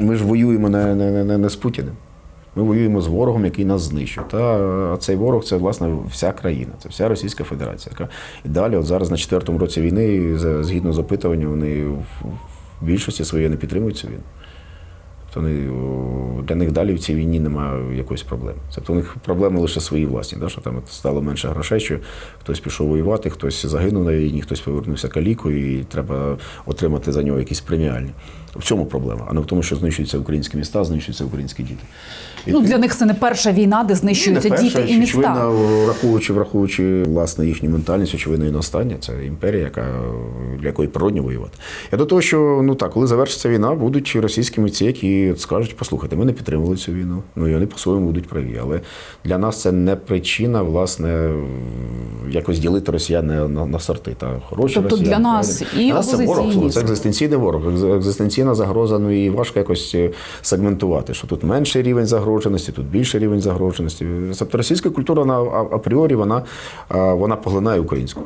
ми ж воюємо не, не, не, не, з Путіним. Ми воюємо з ворогом, який нас знищує. Та цей ворог це власне вся країна, це вся Російська Федерація. Яка і далі, от зараз на четвертому році війни, згідно з опитуванням, вони в більшості своєї не підтримують цю війну. Тобто для них далі в цій війні немає якоїсь проблеми. Тобто у них проблеми лише свої власні, да, що там стало менше грошей, що хтось пішов воювати, хтось загинув на війні, хтось повернувся калікою, і треба отримати за нього якісь преміальні. В цьому проблема, а не в тому, що знищуються українські міста, знищуються українські діти. І Ну для них це не перша війна, де знищуються не перша, діти і міста. Очевидно, враховуючи, враховуючи власне їхню ментальність, очевидно, і не остання. Це імперія, яка для якої природні воювати. Я до того, що ну так, коли завершиться війна, будуть російські митці, які скажуть, послухайте, ми не підтримували цю війну. Ну і вони по-своєму будуть праві. Але для нас це не причина, власне, якось ділити росіян на, на, на сорти. Та хороші Тобто росіяни, для нас і для нас це ворог, це екзистенційний ворог, екзистенційна загроза. Ну і важко якось е, сегментувати, що тут менший рівень загроженості, тут більший рівень загроженості. Тобто російська культура на апріорі вона, вона поглинає українську.